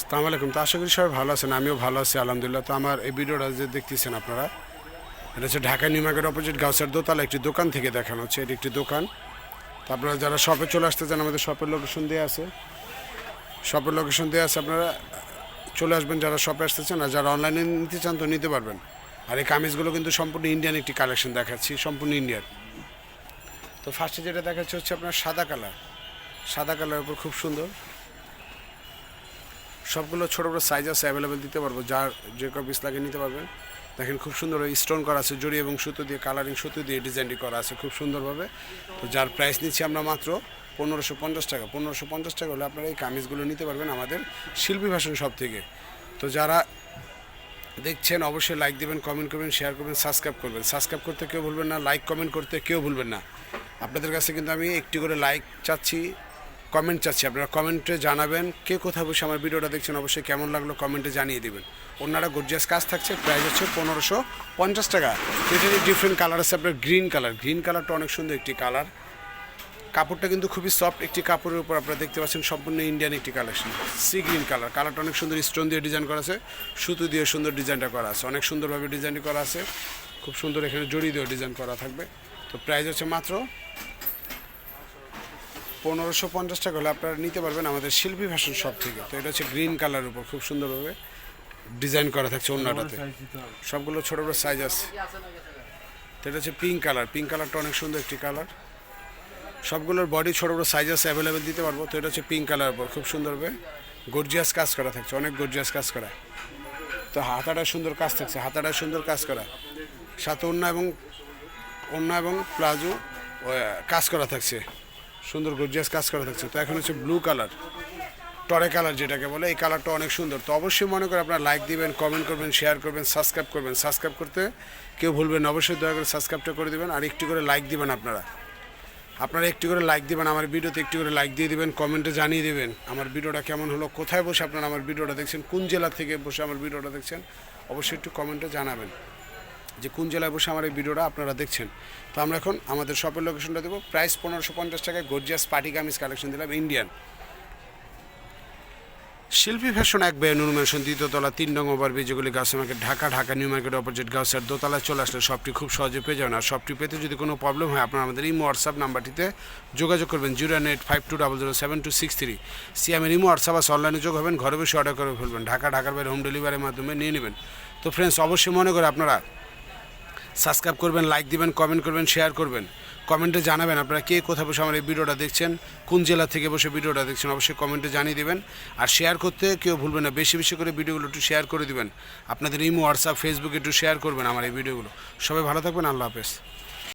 আসসালামু আলাইকুম। তো আশা করি সবাই ভালো আছেন, আমিও ভালো আছি, আলহামদুলিল্লাহ। তো আমার এই ভিডিওটা যে দেখতেছেন আপনারা, এটা হচ্ছে ঢাকা নিউ মার্কেট অপোজিট গাউসের দোতলা একটি দোকান থেকে দেখানো হচ্ছে, এটি একটি দোকান। তো আপনারা যারা শপে চলে আসতে চান, আমাদের শপের লোকেশন দেওয়া আছে। শপের লোকেশন দেওয়া আছে, আপনারা চলে আসবেন যারা শপে আসতে চান, আর যারা অনলাইনে নিতে চান তো নিতে পারবেন। আর এই কামিজগুলো কিন্তু সম্পূর্ণ ইন্ডিয়ান একটি কালেকশন দেখাচ্ছি, সম্পূর্ণ ইন্ডিয়ান। তো ফার্স্টে যেটা দেখাচ্ছে হচ্ছে আপনার সাদা কালার। সাদা কালারের উপর খুব সুন্দর। সবগুলো ছোটো বড়ো সাইজ আছে অ্যাভেলেবেল দিতে পারব, যার যে ক পিস লাগে নিতে পারবেন দেখেন খুব সুন্দর স্টোন করা আছে, জড়ি এবং সুতো দিয়ে কালারিং সুতো দিয়ে ডিজাইনটি করা আছে খুব সুন্দরভাবে। তো যার প্রাইস নিচ্ছি আমরা মাত্র পনেরোশো পঞ্চাশ টাকা। পনেরোশো পঞ্চাশ টাকা হলে আপনারা এই কামিজগুলো নিতে পারবেন আমাদের শিল্পী ভাষণ সব থেকে। তো যারা দেখছেন, অবশ্যই লাইক দেবেন কমেন্ট করবেন শেয়ার করবেন সাবস্ক্রাইব করবেন। সাবস্ক্রাইব করতে কেউ ভুলবেন না লাইক কমেন্ট করতে কেউ ভুলবেন না। আপনাদের কাছে কিন্তু আমি একটি করে লাইক চাচ্ছি। কমেন্ট চাচ্ছি। আপনারা কমেন্টে জানাবেন কে কোথায় বসে আমার ভিডিওটা দেখছেন, অবশ্যই কেমন লাগল কমেন্টে জানিয়ে দিবেন। ওনারা গর্জিয়াস কাজ থাকছে প্রাইস হচ্ছে পনেরোশো পঞ্চাশ টাকা। এটারই ডিফারেন্ট কালার আছে, আপনার গ্রিন কালার গ্রিন কালারটা অনেক সুন্দর একটি কালার কাপড়টা কিন্তু খুবই সফট একটি কাপড়ের উপর আপনারা দেখতে পাচ্ছেন, সম্পূর্ণ ইন্ডিয়ান একটি কালেকশন সি গ্রিন কালার কালারটা অনেক সুন্দর স্টোন দিয়ে ডিজাইন করা আছে, সুতো দিয়ে সুন্দর ডিজাইনটা করা আছে। অনেক সুন্দরভাবে ডিজাইনটি করা আছে। খুব সুন্দর এখানে জড়ি দিয়েও ডিজাইন করা থাকবে। তো প্রাইস হচ্ছে মাত্র পনেরোশো পঞ্চাশ টাকা হলে আপনারা নিতে পারবেন আমাদের শিল্পী ফ্যাশন শপ থেকে। তো এটা হচ্ছে গ্রিন কালার উপর খুব সুন্দরভাবে ডিজাইন করা থাকছে অন্যটাতে সবগুলো ছোটো বড়ো সাইজ আছে। তো এটা হচ্ছে পিঙ্ক কালার পিঙ্ক কালারটা অনেক সুন্দর একটি কালার সবগুলোর বডি ছোটো বড়ো সাইজ আছে অ্যাভেলেবেল দিতে পারব। তো এটা হচ্ছে পিঙ্ক কালার উপর খুব সুন্দরভাবে গর্জিয়াস কাজ করা থাকছে অনেক গর্জিয়াস কাজ করা। তো হাতাটা সুন্দর কাজ থাকছে হাতাটা সুন্দর কাজ করা। সাথে অন্য এবং অন্য এবং প্লাজো কাজ করা থাকছে। সুন্দর গর্জিয়াস কাজ করা থাকছে। তো এখন হচ্ছে ব্লু কালার টরে কালার যেটাকে বলে, এই কালারটা অনেক সুন্দর। তো অবশ্যই মনে করে আপনারা লাইক দিবেন কমেন্ট করবেন শেয়ার করবেন সাবস্ক্রাইব করবেন। সাবস্ক্রাইব করতে কেউ ভুলবেন অবশ্যই দয়া করে সাবস্ক্রাইবটা করে দেবেন। আর একটু করে লাইক দিবেন আপনারা। আপনারা একটু করে লাইক দিবেন, আমার ভিডিওতে একটু করে লাইক দিয়ে দিবেন কমেন্টে জানিয়ে দেবেন, আমার ভিডিওটা কেমন হলো, কোথায় বসে আপনারা আমার ভিডিওটা দেখছেন, কোন জেলা থেকে বসে আমার ভিডিওটা দেখছেন, অবশ্যই একটু কমেন্টে জানাবেন। যে কোন জেলায় বসে আমার এই ভিডিওটা আপনারা দেখছেন। তো আমরা এখন আমাদের শপের লোকেশনটা দেবো। প্রাইস পনেরোশো পঞ্চাশ টাকায় গর্জিয়াস পার্টি কামিজ কালেকশন দিলাম ইন্ডিয়ান শিল্পী ফ্যাশন এক ব্যয় নুন মেশন দ্বিতীয়তলা তিন নং ওভার যেগুলি গাছ market Dhaka Dhaka new market opposite গাছের দোতলায় চলে আসলে সবটি খুব সহজে পেয়ে যাবেন। আর সবটি পেতে যদি কোনো প্রবলেম হয়, আপনারা আমাদের ইমো হোয়াটসঅ্যাপ নাম্বারটিতে যোগাযোগ করবেন zero eight five two double zero seven two six three সিএমের imo WhatsApp আছে অনলাইনে যোগ হবেন, ঘরে বসে অর্ডার করে ফেলবেন। ঢাকা, ঢাকার বাইরে হোম ডেলিভারির মাধ্যমে নিয়ে নেবেন। তো ফ্রেন্ডস অবশ্যই মনে করে আপনারা সাবস্ক্রাইব করবেন লাইক দিবেন কমেন্ট করবেন শেয়ার করবেন। কমেন্টে জানাবেন আপনারা কে কোথা বসে আমার এই ভিডিওটা দেখছেন, কোন জেলা থেকে বসে ভিডিওটা দেখছেন অবশ্যই কমেন্টে জানিয়ে দেবেন। আর শেয়ার করতে কেউ ভুলবেন না, বেশি বেশি করে ভিডিওগুলো একটু শেয়ার করে দিবেন। আপনাদের ইমো হোয়াটসঅ্যাপ ফেসবুকে একটু শেয়ার করবেন আমার এই ভিডিওগুলো। সবাই ভালো থাকবেন, আল্লাহ হাফেজ।